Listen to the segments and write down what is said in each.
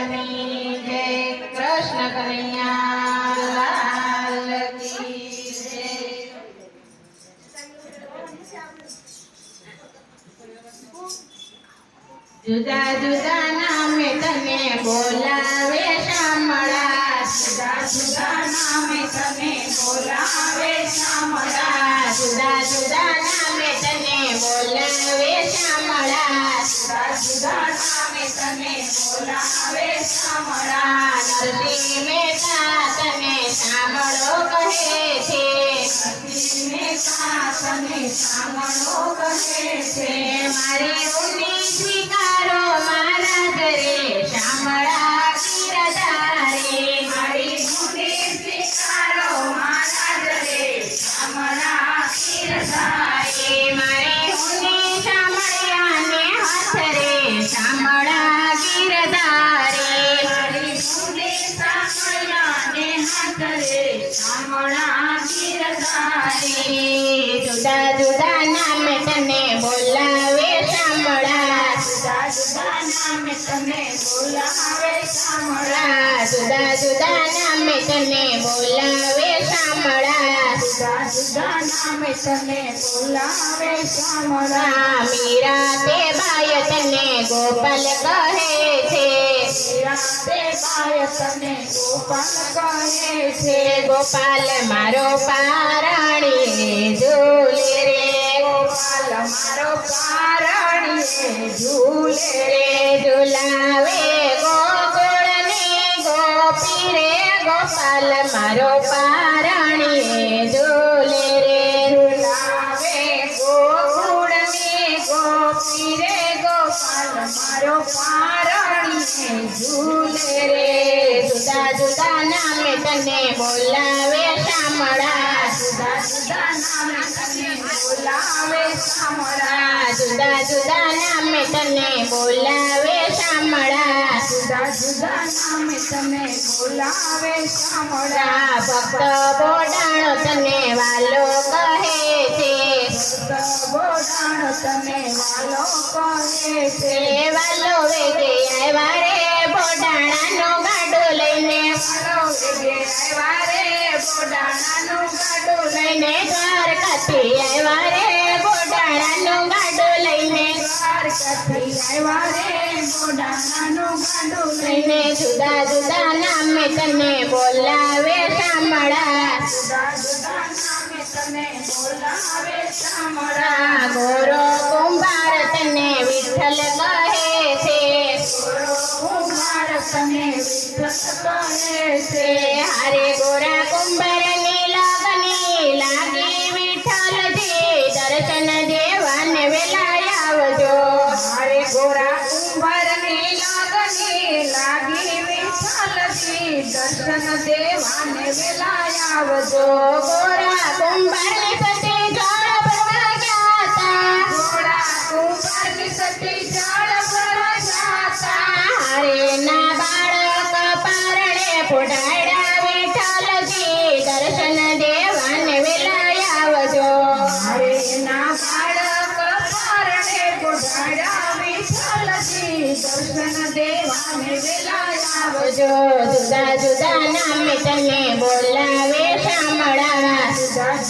જય કૃષ્ણ કનૈયા જુદા જુદા નામે તને બોલાવે શામળા જુદા જુદા નામે તને બોલાવે શામળા જુદા જુદા નામે તને બોલાવે શામળા જુદા જુદા તને બોલાવે શામળા નરસિંહ કહે છે નરસિંહ મહેતા કહે મારી ઊંડી સ્વીકારો જુદા જુદા નામે તને બોલાવે શામળા જુદા જુદા નામે તને બોલાવે શામળા જુદા જુદા નામે તને બોલાવે શામળા જુદા જુદા નામે તને બોલાવે મીરા તે ભાઈ તને ગોપાલ કહે છે ગોપાલ મારો પારણી, ઝૂલે રે. ગોપાલ મારો પારણી ઝૂલે રે ઝુલાવે ગોકુળને ગોપી રે. ગોપાલ મારો પારણી મારો પારણી ઝૂલે રે. જુદા જુદા નામે તને બોલાવે શામળા. જુદા જુદા નામે તને બોલાવે શામળા. જુદા જુદા નામે તને બોલાવે શામળા. જુદા જુદા નામે તને બોલાવે શામળા. ભક્ત બોડાણો તમે વાલો કોને છે. વાલો વેગે આવ્યા રે ગાડો લઈને. વાલો વેગે આવ્યા રે ગાડો લઈને. દ્વારકાથી આવ્યા રે ગાડો લઈને. દ્વારકાથી આવ્યા રે ગાડો લઈને. જુદા જુદા નામે તને બોલાવે તને બોલાવે શામળા ગોરો કુંભાર તને વિઠ્ઠલ કહે છે ગોરો કુંભાર તને વિઠ્ઠલ કહે છે હારે ગોરા કુંભારની લાગણી લાગી વિઠ્ઠલજી દર્શન દેવાને વેલાય આવજો હારે ગોરા કુંભારની લાગણી લાગી વિઠ્ઠલજી દર્શન દેવાને વેલાય આવજો ગોરા જુદા જુદા નામે તને શામળા જુદા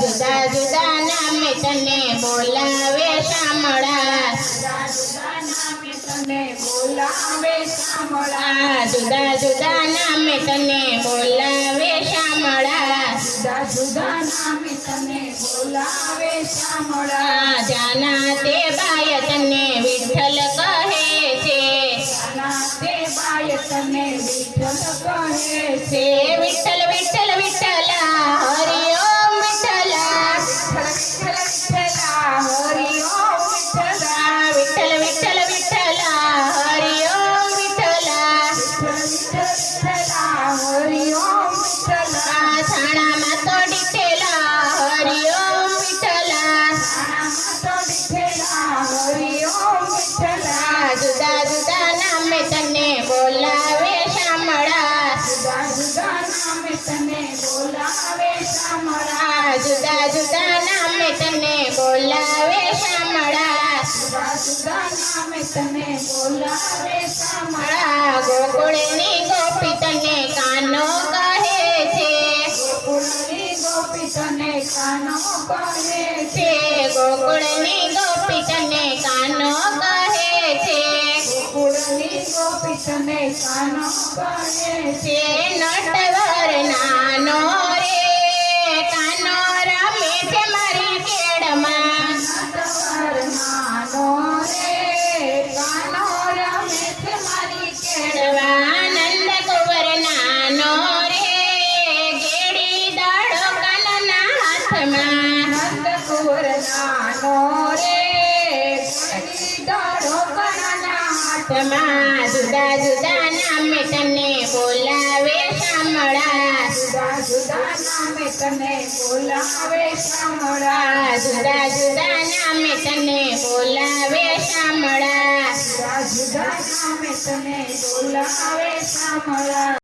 જુદા જુદા નામે તને બોલાવે શામળા જુદા જુદા નામે તને બોલાવે શામળા જુદા જુદા નામે તને બોલાવે શામળા જુદા જુદા નામે તને બોલાવે શામળા જાના તે બાય તને વિઠ્ઠલ సేవితలు તને બોલાવે શામળા આ જુદા જુદા નામે તને બોલાવે શામળા જુદા જુદા નામે તને બોલાવે શામળા આ ગોકુળની ગોપી તને કાનો કહે છે ગોકુળની ગોપી તને કાનો કહે છે છે ગોકુળની ગોપી તને કાનો તને કાનો રે કાનો રમે મારી કેડમાં નટવર કેળવાનંદ કુંવર નાનો રે ગેડી દાડો કાનના હાથમાં નંદકુંવર નાનો કણાના હાથમાં હાથમાં જુદા જુદા નામે તને બોલાવે શામળા જુદા જુદા નામે તને બોલાવે શામળા આ જુદા જુદા નામે તને બોલાવે શામળા જુદા જુદા નામે તને બોલાવે શામળા